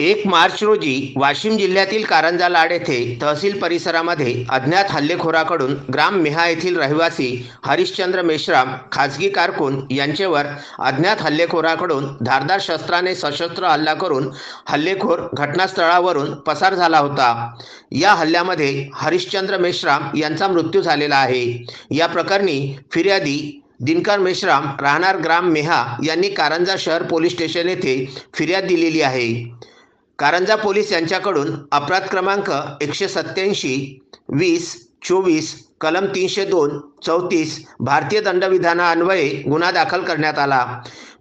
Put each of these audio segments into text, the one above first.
एक मार्च रोजी वाशिम जिल्ह्यातील कारंजा लाड येथे तहसील परिसरामध्ये अज्ञात हल्लेखोराकडून ग्राम मेहा येथील रहिवासी हरिश्चंद्र मेश्राम खाजगी कारकून यांचेवर अज्ञात हल्लेखोराकडून धारदार शस्त्राने सशस्त्र हल्ला करून हल्लेखोर घटनास्थळावरून पसार झाला होता. या हल्ल्यामध्ये हरिश्चंद्र मेश्राम यांचा मृत्यू झालेला आहे. या प्रकरणी फिर्यादी दिनकर मेश्राम राहणार ग्राम मेहा यांनी कारंजा शहर पोलीस स्टेशन येथे फिर्याद दिलेली आहे. कारंजा पोलीस यांच्याकडून अपराध क्रमांक एकशे सत्याऐंशी वीस चोवीस कलम तीनशे दोन चौतीस भारतीय दंडविधानान्वये गुन्हा दाखल करण्यात आला.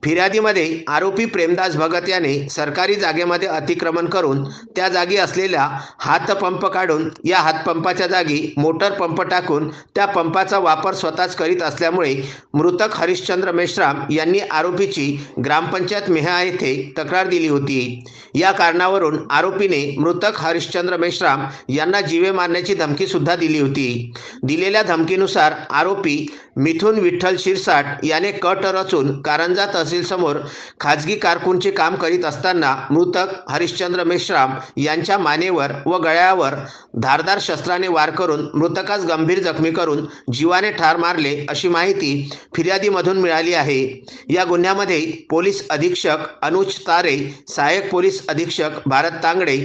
फिर्यादीमध्ये आरोपी प्रेमदास भगत याने सरकारी जागेमध्ये अतिक्रमण करून त्या जागी असलेला हातपंप काढून या हातपंपाच्या जागी मोटर पंप टाकून त्या पंपाचा वापर स्वतःच करीत असल्यामुळे मृतक हरिश्चंद्र मेश्राम यांनी आरोपीची ग्रामपंचायत मेहा येथे तक्रार दिली होती. या कारणावरून आरोपीने मृतक हरिश्चंद्र मेश्राम यांना जीवे मारण्याची धमकी सुद्धा दिली होती. दिलेल्या धमकीनुसार आरोपी मिथुन विठ्ठल शिरसाट याने कट रचून कारंजा तहसील समोर खाजगी कारकूनचे काम करीत असताना मृतक हरिश्चंद्र मेश्राम यांच्या मानेवर व गळ्यावर धारदार शस्त्राने वार करून मृतकास गंभीर जखमी करून जीवाने ठार मारले अशी माहिती फिर्यादीमधून मिळाली आहे. या गुन्ह्यामध्ये पोलीस अधीक्षक अनुज तारे सहाय्यक पोलीस अधीक्षक भारत तांगडे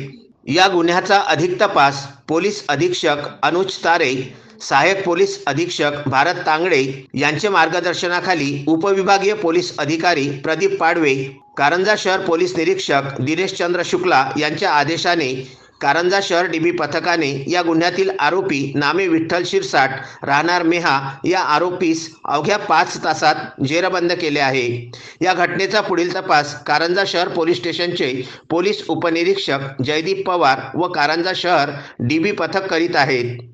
या गुन्ह्याचा अधिक तपास पोलीस अधीक्षक अनुज तारे सहाय्यक पोलीस अधीक्षक भारत तांगडे यांचे मार्गदर्शनाखाली उपविभागीय पोलीस अधिकारी प्रदीप पाडवे कारंजा शहर पोलीस निरीक्षक दिनेश चंद्र शुक्ला यांच्या आदेशाने कारंजा शहर डीबी पथकाने या गुन्ह्यातील आरोपी नामे विठ्ठल शिरसाट राहणार मेहा या आरोपीस अवघ्या पाच तासात जेरबंद केले आहे. या घटनेचा पुढील तपास कारंजा शहर पोलीस स्टेशनचे पोलीस उपनिरीक्षक जयदीप पवार व कारंजा शहर डीबी पथक करीत आहेत.